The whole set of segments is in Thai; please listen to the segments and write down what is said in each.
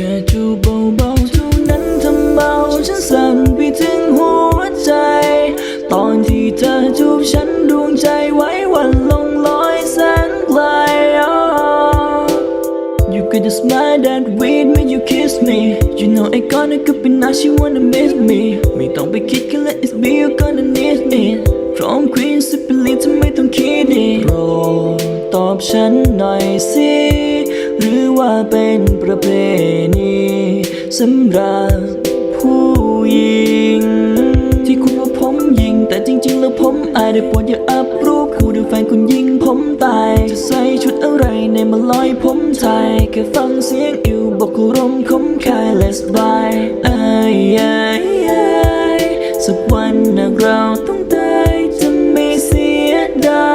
แค่จูบเบาๆเท่านั้นทำเบาฉันสั่นไปถึงหัวใจ ตอนที่เธอจูบฉันดวงใจไว้วันลงลอยแสนไกล You could just smile that with me you kiss me You know I gonna could be now she wanna miss me ไม่ต้องไปคิดกันและ it's me you gonna need me from Queen สิบเป็นลิทำไมต้องคิดดิโปรดตอบฉันหน่อยสิ หรือว่าเป็นประเพณ สำหรับผู้หญิง ที่คุณว่าผมยิง แต่จริง ๆ แล้วผมอายได้ปรดอย่าอัพรูปคู่ดูแฟนคุณยิงผมตาย จะใส่ชุดอะไรในมาลอยผมไทยแค่ฟังเสียงอิวบอกกูรมคมคาย let's buy อายอายอายสักวันนะเราต้องตายจะไม่เสียดา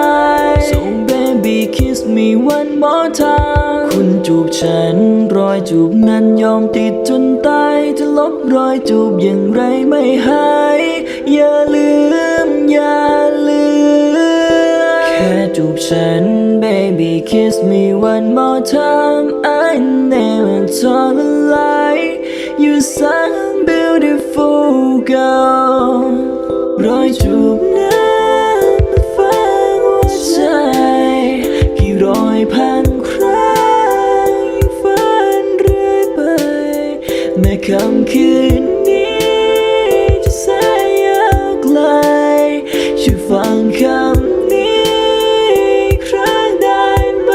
ย so baby kiss me one more time จูบฉัน รอยจูบนั้นยอมติดจนตายจะลบรอยจูบอย่างไรไม่หาย อย่าลืม อย่าลืม แค่จูบฉัน baby kiss me one more time I never told a lie you such beautiful girl รอยจูบ ในค่ำคืนนี้จะสายาวไกลช่วยฟังคำนี้ครั้งได้ไหม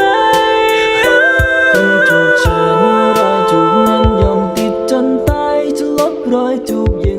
ถูกเชิญรอยจูบนั้นยอมติดจนตายจะลบรอยจูบยัง